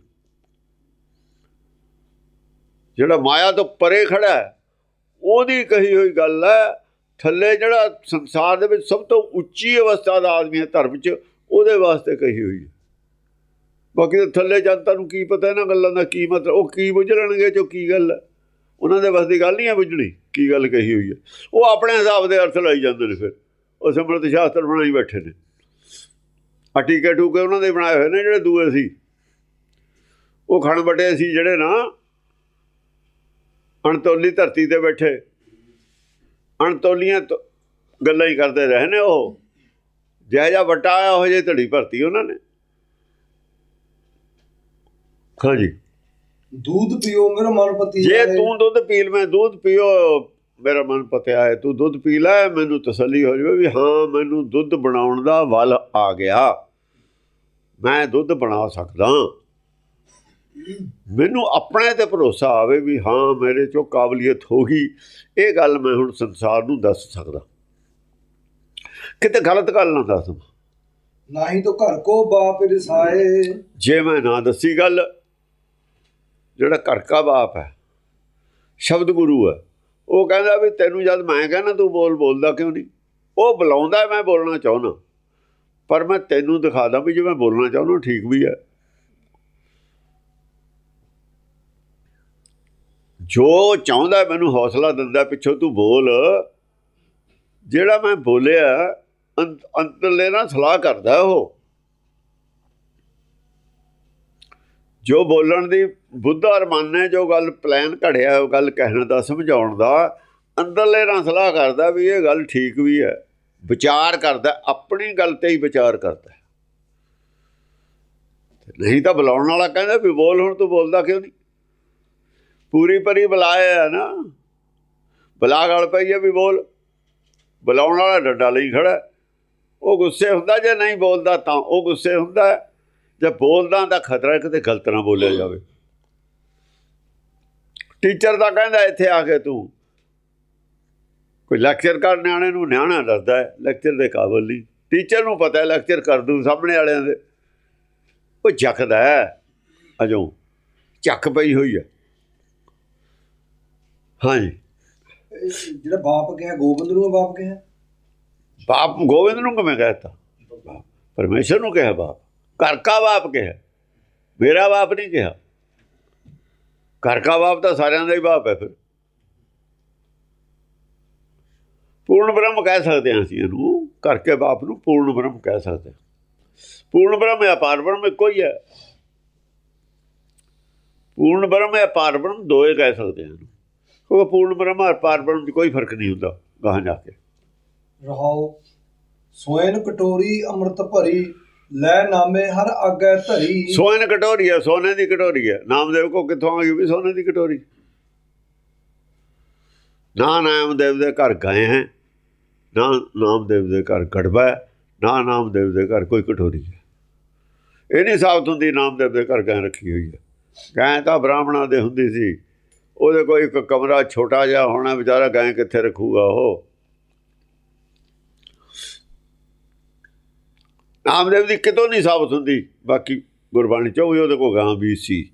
ਜਿਹੜਾ ਮਾਇਆ ਤੋਂ ਪਰੇ ਖੜਾ ਹੈ, ਉਹਦੀ ਕਹੀ ਹੋਈ ਗੱਲ ਹੈ, ਥੱਲੇ ਜਿਹੜਾ ਸੰਸਾਰ ਦੇ ਵਿੱਚ ਸਭ ਤੋਂ ਉੱਚੀ ਅਵਸਥਾ ਦਾ ਆਦਮੀ ਹੈ ਧਰਮ 'ਚ, ਉਹਦੇ ਵਾਸਤੇ ਕਹੀ ਹੋਈ ਹੈ। ਬਾਕੀ ਤਾਂ ਥੱਲੇ ਜਨਤਾ ਨੂੰ ਕੀ ਪਤਾ ਇਹਨਾਂ ਗੱਲਾਂ ਦਾ ਕੀ ਮਤਲਬ, ਉਹ ਕੀ ਬੁੱਝ ਲੈਣਗੇ ਜੋ ਕੀ ਗੱਲ ਹੈ। ਉਹਨਾਂ ਦੇ ਬਸ ਦੀ ਗੱਲ ਨਹੀਂ ਹੈ ਬੁੱਝਣੀ, ਕੀ ਗੱਲ ਕਹੀ ਹੋਈ ਹੈ। ਉਹ ਆਪਣੇ ਹਿਸਾਬ ਦੇ ਅਰਥ ਲਾਈ ਜਾਂਦੇ ਨੇ ਫਿਰ, ਉਹ ਸਮਰਤ ਸ਼ਾਸਤਰ ਬਣਾਈ ਬੈਠੇ ਨੇ। ਅਟੀਕੇ ਟੀਕੇ ਟੂਕੇ ਉਹਨਾਂ ਦੇ ਬਣਾਏ ਹੋਏ ਨੇ ਜਿਹੜੇ ਦੂਏ ਸੀ। ਉਹ ਖਣ ਬਟੇ ਸੀ ਜਿਹੜੇ ਨਾ ਅਣਤੋਲੀ ਧਰਤੀ ਤੇ ਬੈਠੇ। ਅਣਤੋਲੀਆਂ ਗੱਲਾਂ ਹੀ ਕਰਦੇ ਰਹੇ ਨੇ ਉਹ। ਜਿਹਾ ਜਿਹਾ ਵਟਾ ਆਇਆ ਹੋ ਜੇ ਧੜੀ ਭਰਤੀ ਉਹਨਾਂ ਨੇ। ਹਾਂਜੀ ਦੁੱਧ ਪੀਓ ਮੇਰਾ ਮਨ ਪਤੀ ਜੇ ਤੂੰ ਦੁੱਧ ਪੀ ਲਵੇਂ ਦੁੱਧ ਪੀਓ ਮੇਰਾ ਮਨ ਪਤਿਆ ਹੈ ਤੂੰ ਦੁੱਧ ਪੀ ਲੈ ਮੈਨੂੰ ਤਸੱਲੀ ਹੋ ਜਾਵੇ ਵੀ ਹਾਂ ਮੈਨੂੰ ਦੁੱਧ ਬਣਾਉਣ ਦਾ ਵੱਲ ਆ ਗਿਆ। ਮੈਂ ਦੁੱਧ ਬਣਾ ਸਕਦਾ। ਮੈਨੂੰ ਆਪਣੇ ਤੇ ਭਰੋਸਾ ਆਵੇ ਵੀ ਹਾਂ ਮੇਰੇ ਚੋਂ ਕਾਬਲੀਅਤ ਹੋਗੀ ਇਹ ਗੱਲ ਮੈਂ ਹੁਣ ਸੰਸਾਰ ਨੂੰ ਦੱਸ ਸਕਦਾ। ਕਿਤੇ ਗਲਤ ਗੱਲ ਨਾ ਦੱਸ ਨਾ ਹੀ ਤੋ ਘਰ ਕੋ ਬਾਪ ਰਸਾਏ। ਜੇ ਮੈਂ ਨਾ ਦੱਸੀ ਗੱਲ ਜਿਹੜਾ ਘਰ ਕਾ ਬਾਪ ਹੈ ਸ਼ਬਦ ਗੁਰੂ ਹੈ ਉਹ ਕਹਿੰਦਾ ਵੀ ਤੈਨੂੰ ਜਦ ਮੈਂ ਕਹਿੰਦਾ ਤੂੰ ਬੋਲ ਬੋਲਦਾ ਕਿਉਂ ਨਹੀਂ? ਉਹ ਬੁਲਾਉਂਦਾ ਮੈਂ ਬੋਲਣਾ ਚਾਹੁੰਦਾ। ਪਰ ਮੈਂ ਤੈਨੂੰ ਦਿਖਾ ਦਾਂ ਵੀ ਜੇ ਮੈਂ ਬੋਲਣਾ ਚਾਹੁੰਦਾ ਠੀਕ ਵੀ ਹੈ। ਜੋ ਚਾਹੁੰਦਾ ਮੈਨੂੰ ਹੌਸਲਾ ਦਿੰਦਾ ਪਿੱਛੋਂ ਤੂੰ ਬੋਲ। ਜਿਹੜਾ ਮੈਂ ਬੋਲਿਆ ਅੰਤ- ਅੰਤਰਲੇ ਨਾਲ ਸਲਾਹ ਕਰਦਾ ਉਹ। ਜੋ ਬੋਲਣ ਦੀ ਬੁੱਧ ਔਰ ਮਨ ਨੇ ਜੋ ਗੱਲ ਪਲਾਨ ਘੜਿਆ ਉਹ ਗੱਲ ਕਹਿਣ ਦਾ, ਸਮਝਾਉਣ ਦਾ, ਅੰਦਰਲੇ ਨਾਲ ਸਲਾਹ ਕਰਦਾ ਵੀ ਇਹ ਗੱਲ ਠੀਕ ਵੀ ਹੈ। ਵਿਚਾਰ ਕਰਦਾ, ਆਪਣੀ ਗੱਲ ਤੇ ਹੀ ਵਿਚਾਰ ਕਰਦਾ ਨਹੀਂ ਤਾਂ ਬੁਲਾਉਣ ਵਾਲਾ ਕਹਿੰਦਾ ਵੀ ਬੋਲ, ਹੁਣ ਤੂੰ ਬੋਲਦਾ ਕਿਉਂ ਨਹੀਂ? ਪੂਰੀ ਪਰੀ ਬੁਲਾਇਆ ਹੈ ਨਾ। ਬੁਲਾ ਗਲ ਪਈ ਹੈ ਵੀ ਬੋਲ। ਬੁਲਾਉਣ ਵਾਲਾ ਡੱਡਾ ਲਈ ਖੜਾ ਉਹ ਗੁੱਸੇ ਹੁੰਦਾ ਜੇ ਨਹੀਂ ਬੋਲਦਾ ਤਾਂ ਉਹ ਗੁੱਸੇ ਹੁੰਦਾ ਜੇ ਬੋਲਦਾ ਤਾਂ ਖਤਰਾ ਕਿਤੇ ਗਲਤ ਨਾ ਬੋਲਿਆ ਜਾਵੇ। ਟੀਚਰ ਦਾ ਕਹਿੰਦਾ ਇੱਥੇ ਆ ਕੇ ਤੂੰ। ਕੋਈ ਲੈਕਚਰ ਕਰ ਨਿਆਣੇ ਨੂੰ ਨਿਆਣਾ ਦੱਸਦਾ ਹੈ ਲੈਕਚਰ ਦੇ ਕਾਬਲ ਨਹੀਂ। ਟੀਚਰ ਨੂੰ ਪਤਾ ਹੈ ਲੈਕਚਰ ਕਰ ਦੂੰ ਸਾਹਮਣੇ ਵਾਲਿਆਂ ਦੇ। ਉਹ ਜਖਦਾ ਹੈ। ਅਜੋਂ ਚੱਕ ਪਈ ਹੋਈ ਹੈ। ਹਾਂਜੀ। ਜਿਹੜਾ ਬਾਪ ਕਿਹਾ ਗੋਬਿੰਦ ਨੂੰ ਬਾਪ ਕਿਹਾ? ਬਾਪ ਗੋਬਿੰਦ ਨੂੰ ਕਿਵੇਂ ਕਹਿਤਾ ਪਰਮੇਸ਼ਰ ਨੂੰ ਕਿਹਾ ਬਾਪ। ਘਰ ਕਾ ਬਾਪ ਕਿਹਾ। ਮੇਰਾ ਬਾਪ ਨਹੀਂ ਕਿਹਾ। ਘਰ ਕਾ ਬਾਪ ਤਾਂ ਸਾਰਿਆਂ ਦਾ ਹੀ ਬਾਪ ਹੈ ਫਿਰ। ਪੂਰਨ ਬ੍ਰਹਮ ਕਹਿ ਸਕਦੇ ਹਾਂ ਅਸੀਂ ਇਹਨੂੰ। ਘਰ ਕੇ ਬਾਪ ਨੂੰ ਪੂਰਨ ਬ੍ਰਹਮ ਕਹਿ ਸਕਦੇ ਹਾਂ। ਪੂਰਨ ਬ੍ਰਹਮ ਹੈ ਅਪਾਰ ਬ੍ਰਹਮ ਇੱਕੋ ਹੀ ਹੈ। ਪੂਰਨ ਬ੍ਰਹਮ ਹੈ ਅਪਾਰ ਬ੍ਰਹਮ ਦੋਏ ਕਹਿ ਸਕਦੇ ਹਾਂ ਕਿਉਂਕਿ ਪੂਰਨ ਬ੍ਰਹਮ ਔਰ ਅਪਾਰ ਬ੍ਰਹਮ 'ਚ ਕੋਈ ਫ਼ਰਕ ਨਹੀਂ ਹੁੰਦਾ ਗਾਹਾਂ ਜਾ ਕੇ। ਰਹਾਓ ਸੋਇਨ ਕਟੋਰੀ ਅੰਮ੍ਰਿਤ ਭਰੀ ਲੈ ਨਾਮੇ ਹਰ ਆਗੇ ਧਰੀ। ਸੋਨੇ ਕਟੋਰੀ ਹੈ ਸੋਨੇ ਦੀ ਕਟੋਰੀ ਹੈ। ਨਾਮਦੇਵ ਕੋ ਕਿੱਥੋਂ ਆ ਗਈ ਵੀ ਸੋਨੇ ਦੀ ਕਟੋਰੀ? ਨਾ ਨਾਮਦੇਵ ਦੇ ਘਰ ਗਏ ਹੈ ਨਾ ਨਾਮਦੇਵ ਦੇ ਘਰ ਹੈ ਨਾ ਨਾਮਦੇਵ ਦੇ ਘਰ ਕੋਈ ਕਟੋਰੀ ਹੈ। ਇਹ ਨਹੀਂ ਸਾਬਤ ਹੁੰਦੀ ਨਾਮਦੇਵ ਦੇ ਘਰ ਗਾਂ ਰੱਖੀ ਹੋਈ ਹੈ। ਗਾਂ ਤਾਂ ਬ੍ਰਾਹਮਣਾਂ ਦੇ ਹੁੰਦੀ ਸੀ। ਉਹਦੇ ਕੋਈ ਇੱਕ ਕਮਰਾ ਛੋਟਾ ਜਿਹਾ ਹੋਣਾ ਵਿਚਾਰਾ ਗਾਂ ਕਿੱਥੇ ਰੱਖੂਗਾ ਉਹ? ਨਾਮਦੇਵ ਦੀ ਕਿਤੋਂ ਨਹੀਂ ਸਾਬਤ ਹੁੰਦੀ? ਬਾਕੀ ਗੁਰਬਾਣੀ ਚ ਵੀ ਉਹਦੇ ਕੋਲ ਗਾਂ ਵੀ ਸੀ।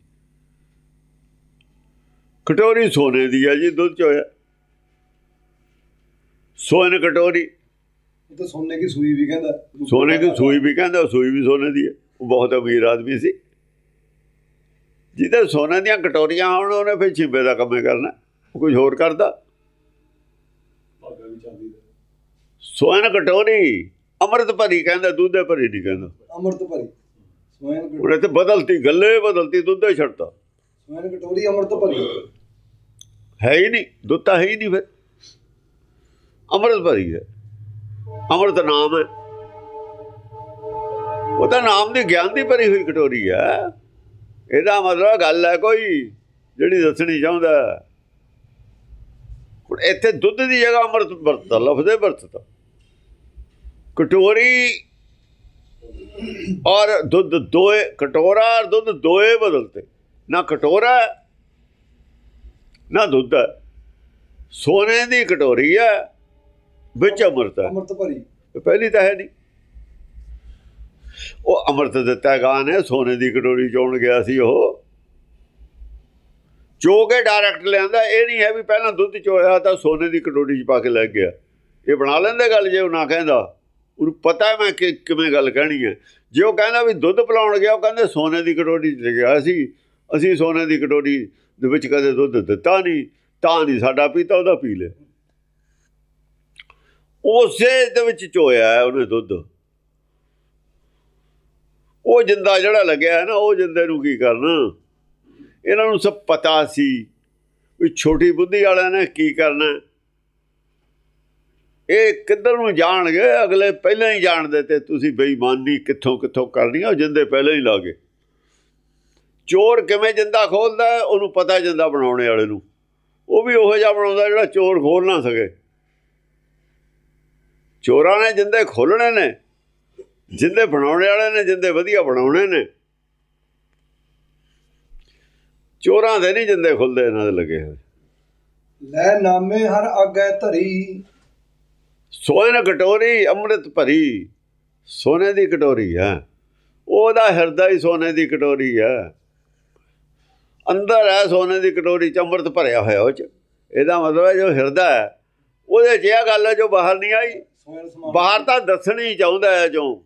ਕਟੋਰੀ ਸੋਨੇ ਦੀ ਹੈ ਜੀ ਦੁੱਧ ਚ ਹੋਇਆ। ਸੋਨੇ ਕਟੋਰੀ। ਉਹ ਤਾਂ ਸੋਨੇ ਕੀ ਸੂਈ ਵੀ ਕਹਿੰਦਾ। ਸੋਨੇ ਦੀ ਸੂਈ ਵੀ ਕਹਿੰਦਾ ਸੂਈ ਵੀ ਸੋਨੇ ਦੀ ਹੈ। ਉਹ ਬਹੁਤ ਅਮੀਰ ਆਦਮੀ ਸੀ। ਜਿਹਦੇ ਸੋਨੇ ਦੀਆਂ ਕਟੋਰੀਆਂ ਹੋਣ ਉਹਨੇ ਫਿਰ ਛਿੰਬੇ ਦਾ ਕੰਮ ਕਰਨਾ। ਉਹ ਕੁਝ ਹੋਰ ਕਰਦਾ। ਸੋਨ ਕਟੋਰੀ ਅੰਮ੍ਰਿਤ ਭਰੀ ਕਹਿੰਦਾ ਦੁੱਧ ਭਰੀ ਨਹੀਂ ਕਹਿੰਦਾ। ਅੰਮ੍ਰਿਤ ਭਰੀ ਕਟੋਰੀ ਉਹਨੇ ਤੇ ਬਦਲਤੀ ਗੱਲੇ ਬਦਲਤੀ ਦੁੱਧ ਛੱਡਤਾ। ਸੋਇਨ ਕਟੋਰੀ ਅੰਮ੍ਰਿਤ ਭਰੀ। ਹੈ ਹੀ ਨਹੀਂ ਦੁੱਧ ਤਾਂ ਹੈ ਹੀ ਨਹੀਂ ਫਿਰ। ਅੰਮ੍ਰਿਤ ਭਰੀ ਹੈ। ਅੰਮ੍ਰਿਤ ਨਾਮ ਹੈ। ਉਹਦਾ ਨਾਮ ਦੀ ਗਿਆਨ ਦੀ ਭਰੀ ਹੋਈ ਕਟੋਰੀ ਹੈ। ਇਹਦਾ ਮਤਲਬ ਗੱਲ ਹੈ ਕੋਈ ਜਿਹੜੀ ਦੱਸਣੀ ਚਾਹੁੰਦਾ। ਹੁਣ ਇੱਥੇ ਦੁੱਧ ਦੀ ਜਗ੍ਹਾ ਅੰਮ੍ਰਿਤ ਵਰਤਦਾ ਲਫ਼ਜ਼ੇ ਵਰਤਦਾ। ਕਟੋਰੀ ਔਰ ਦੁੱਧ ਦੋਏ ਕਟੋਰਾ ਔਰ ਦੁੱਧ ਦੋਏ ਬਦਲਤੇ। ਨਾ ਕਟੋਰਾ ਨਾ ਦੁੱਧ ਸੋਨੇ ਦੀ ਕਟੋਰੀ ਹੈ ਵਿੱਚ ਅੰਮ੍ਰਿਤ ਹੈ। ਅੰਮ੍ਰਿਤ ਭਰੀ। ਪਹਿਲੀ ਤਾਂ ਹੈ ਨਹੀਂ। ਉਹ ਅੰਮ੍ਰਿਤ ਦਿੱਤਾ ਗਾਂ ਨੇ, ਸੋਨੇ ਦੀ ਕਟੋਰੀ ਚੋਣ ਗਿਆ ਸੀ ਉਹ। ਚੋ ਕੇ ਡਾਇਰੈਕਟ ਲਿਆਂਦਾ, ਇਹ ਨਹੀਂ ਹੈ ਵੀ ਪਹਿਲਾਂ ਦੁੱਧ ਚੋਇਆ ਤਾਂ ਸੋਨੇ ਦੀ ਕਟੋਰੀ 'ਚ ਪਾ ਕੇ ਲੈ ਗਿਆ। ਇਹ ਬਣਾ ਲੈਂਦੇ ਗੱਲ ਜੇ ਉਹ ਨਾ ਕਹਿੰਦਾ। ਉਹਨੂੰ ਪਤਾ ਹੈ ਮੈਂ ਕਿ ਕਿਵੇਂ ਗੱਲ ਕਹਿਣੀ ਹੈ। ਜੇ ਉਹ ਕਹਿੰਦਾ ਵੀ ਦੁੱਧ ਪਿਲਾਉਣ ਗਿਆ, ਉਹ ਕਹਿੰਦੇ ਸੋਨੇ ਦੀ ਕਟੋਰੀ 'ਚ ਗਿਆ ਸੀ। ਅਸੀਂ ਸੋਨੇ ਦੀ ਕਟੋਰੀ ਦੇ ਵਿੱਚ ਕਦੇ ਦੁੱਧ ਦਿੱਤਾ ਨਹੀਂ, ਤਾਂ ਨਹੀਂ ਸਾਡਾ ਪੀਤਾ ਉਹਦਾ ਪੀ ਲਿਆ। ਉਸੇ ਦੇ ਵਿੱਚ ਚੋਇਆ ਹੈ ਉਹਨੇ ਦੁੱਧ। ਉਹ ਜਿੰਦਾ ਜਿਹੜਾ ਲੱਗਿਆ ਹੈ ਨਾ, ਉਹ ਜਿੰਦੇ ਨੂੰ ਕੀ ਕਰਨਾ? ਇਹਨਾਂ ਨੂੰ ਸਭ ਪਤਾ ਸੀ ਵੀ ਛੋਟੀ ਬੁੱਧੀ ਵਾਲਿਆਂ ਨੇ ਕੀ ਕਰਨਾ ਇਹ ਕਿੱਧਰ ਨੂੰ ਜਾਣਗੇ? ਅਗਲੇ ਪਹਿਲਾਂ ਹੀ ਜਾਣਦੇ ਤੇ ਤੁਸੀਂ ਬੇਈਮਾਨੀ ਕਿੱਥੋਂ ਕਿੱਥੋਂ ਕਰਨੀ ਆ? ਉਹ ਜਿੰਦੇ ਪਹਿਲਾਂ ਹੀ ਲਾਗੇ ਚੋਰ ਕਿਵੇਂ ਜਿੰਦਾ ਖੋਲਦਾ ਉਹਨੂੰ ਪਤਾ ਜਿੰਦਾ ਬਣਾਉਣੇ ਵਾਲੇ ਨੂੰ। ਉਹ ਵੀ ਉਹੋ ਜਿਹਾ ਬਣਾਉਂਦਾ ਜਿਹੜਾ ਚੋਰ ਖੋਲ ਨਾ ਸਕੇ। ਚੋਰਾਂ ਨੇ ਜਿੰਦੇ ਖੋਲਣੇ ਨੇ। ਜਿੰਦੇ ਬਣਾਉਣੇ ਵਾਲੇ ਨੇ ਜਿੰਦੇ ਵਧੀਆ ਬਣਾਉਣੇ ਨੇ। ਚੋਰਾਂ ਦੇ ਨਹੀਂ ਜਿੰਦੇ ਖੁੱਲਦੇ ਇਹਨਾਂ ਦੇ ਲੱਗੇ ਹੋਏ। ਲੈ ਨਾਮੇ ਹਰ ਆਗੇ ਧਰੀ। ਸੋਨ ਕਟੋਰੀ ਅੰਮ੍ਰਿਤ ਭਰੀ। ਸੋਨੇ ਦੀ ਕਟੋਰੀ ਹੈ। ਉਹਦਾ ਹਿਰਦਾ ਹੀ ਸੋਨੇ ਦੀ ਕਟੋਰੀ ਹੈ। ਅੰਦਰ ਹੈ ਸੋਨੇ ਦੀ ਕਟੋਰੀ ਚ ਅੰਮ੍ਰਿਤ ਭਰਿਆ ਹੋਇਆ ਉਹ ਚ। ਇਹਦਾ ਮਤਲਬ ਹੈ ਜੋ ਹਿਰਦਾ ਹੈ। ਉਹਦੇ ਚ ਇਹ ਗੱਲ ਹੈ ਜੋ ਬਾਹਰ ਨਹੀਂ ਆਈ। ਬਾਹਰ ਤਾਂ ਦੱਸਣੀ ਚਾਹੁੰਦਾ ਹੈ ਜੋ।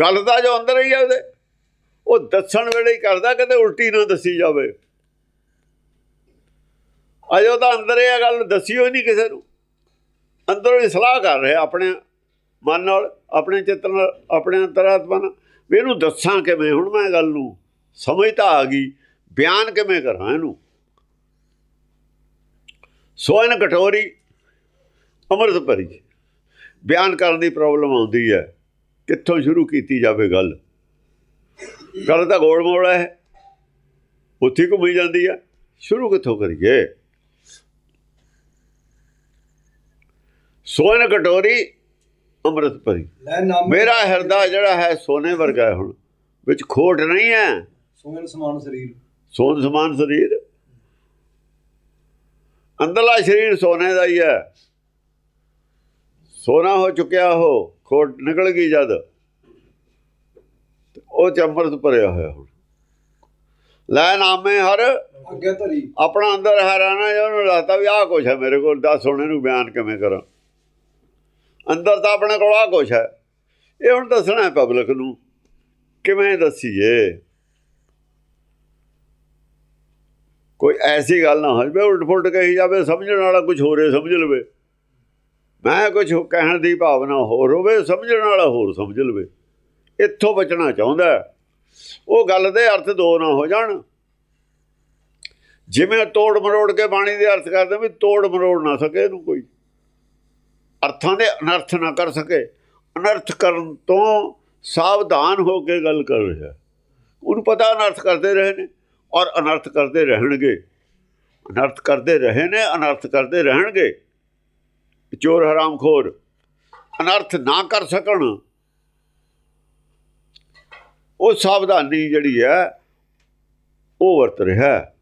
ਗੱਲ ਤਾਂ ਜੋ ਅੰਦਰ ਹੀ ਹੈ ਉਹਦੇ। ਉਹ ਦੱਸਣ ਵੇਲੇ ਹੀ ਕਰਦਾ, ਕਿਤੇ ਉਲਟੀ ਨਾ ਦੱਸੀ ਜਾਵੇ। ਅਜੋ ਤਾਂ ਅੰਦਰ ਇਹ ਗੱਲ ਦੱਸਿਓ ਹੀ ਨਹੀਂ ਕਿਸੇ ਨੂੰ। ਅੰਦਰੋਂ ਹੀ ਸਲਾਹ ਕਰ ਰਿਹਾ ਆਪਣੇ ਮਨ ਨਾਲ, ਆਪਣੇ ਚਿੱਤ ਨਾਲ, ਆਪਣੇ ਅੰਤਰਾਤਮਾ ਨਾਲ। ਵੀ ਇਹਨੂੰ ਦੱਸਾਂ ਕਿਵੇਂ? ਹੁਣ ਮੈਂ ਗੱਲ ਨੂੰ ਸਮਝ ਤਾਂ ਆ ਗਈ, ਬਿਆਨ ਕਿਵੇਂ ਕਰਾਂ ਇਹਨੂੰ? ਸੋਇਨ ਕਟੋਰੀ ਅੰਮ੍ਰਿਤ ਭਰੀ ਬਿਆਨ ਕਰਨ ਦੀ ਪ੍ਰੋਬਲਮ ਆਉਂਦੀ ਹੈ। ਕਿੱਥੋਂ ਸ਼ੁਰੂ ਕੀਤੀ ਜਾਵੇ ਗੱਲ? ਗੱਲ ਤਾਂ ਗੋਲ ਮੋੜ ਹੈ। ਉੱਥੇ ਘੁੰਮੀ ਜਾਂਦੀ ਹੈ ਸ਼ੁਰੂ ਕਿੱਥੋਂ ਕਰੀਏ? ਸੋਨ ਕਟੋਰੀ ਅੰਮ੍ਰਿਤ ਭਰੀ ਮੇਰਾ ਹਿਰਦਾ ਜਿਹੜਾ ਹੈ ਸੋਨੇ ਵਰਗਾ ਹੈ ਹੁਣ। ਵਿੱਚ ਖੋਟ ਨਹੀਂ ਹੈ। ਸੋਇਨ ਸਮਾਨ ਸਰੀਰ। ਸੋਨ ਸਮਾਨ ਸਰੀਰ। ਅੰਦਰਲਾ ਸਰੀਰ ਸੋਨੇ ਦਾ ਹੀ ਹੈ। ਸੋਨਾ ਹੋ ਚੁੱਕਿਆ ਹੋ ਖੋਟ ਨਿਕਲ ਗਈ ਜਦ। ਉਹ ਚ ਅੰਮ੍ਰਿਤ ਭਰਿਆ ਹੋਇਆ ਹੁਣ। ਲੈ ਨਾਮੇ ਹਰ। ਅੱਗੇ ਧਰੀ। ਆਪਣਾ ਅੰਦਰ ਹੈਰਾਨਾ ਉਹਨੂੰ ਲੱਗਦਾ ਵੀ ਆਹ ਕੁਛ ਹੈ ਮੇਰੇ ਕੋਲ ਦੱਸ ਹੁਣ ਇਹਨੂੰ ਬਿਆਨ ਕਿਵੇਂ ਕਰਾਂ। ਅੰਦਰ ਤਾਂ ਆਪਣੇ ਕੋਲ ਆਹ ਕੁਛ ਹੈ। ਇਹ ਹੁਣ ਦੱਸਣਾ ਹੈ ਪਬਲਿਕ ਨੂੰ ਕਿਵੇਂ ਦੱਸੀਏ। ਕੋਈ ਐਸੀ ਗੱਲ ਨਾ ਹੋ ਜਾਵੇ ਉਲਟ ਫੁਲਟ ਕਹੀ ਜਾਵੇ ਸਮਝਣ ਵਾਲਾ ਕੁਝ ਹੋਰ ਸਮਝ ਲਵੇ। ਮੈਂ ਕੁਝ ਕਹਿਣ ਦੀ ਭਾਵਨਾ ਹੋਰ ਹੋਵੇ, ਸਮਝਣ ਵਾਲਾ ਹੋਰ ਸਮਝ ਲਵੇ। ਇੱਥੋਂ ਬਚਣਾ ਚਾਹੁੰਦਾ ਉਹ ਗੱਲ ਦੇ ਅਰਥ ਦੋ ਨਾ ਹੋ ਜਾਣ। ਜਿਵੇਂ ਤੋੜ ਮਰੋੜ ਕੇ ਬਾਣੀ ਦੇ ਅਰਥ ਕਰਦੇ ਵੀ ਤੋੜ ਮਰੋੜ ਨਾ ਸਕੇ ਇਹਨੂੰ ਕੋਈ। ਅਰਥਾਂ ਦੇ ਅਨਰਥ ਨਾ ਕਰ ਸਕੇ। ਅਨਰਥ ਕਰਨ ਤੋਂ ਸਾਵਧਾਨ ਹੋ ਕੇ ਗੱਲ ਕਰ ਰਿਹਾ। ਉਹਨੂੰ ਪਤਾ ਅਨਰਥ ਕਰਦੇ ਰਹੇ ਨੇ ਔਰ ਅਨਰਥ ਕਰਦੇ ਰਹਿਣਗੇ। ਅਨਰਥ ਕਰਦੇ ਰਹੇ ਨੇ, ਅਨਰਥ ਕਰਦੇ ਰਹਿਣਗੇ। ਚੋਰ ਹਰਾਮਖੋਰ ਅਨਰਥ ਨਾ ਕਰ ਸਕਣ। ਉਹ ਸਾਵਧਾਨੀ ਜਿਹੜੀ ਹੈ ਉਹ ਵਰਤ ਰਿਹਾ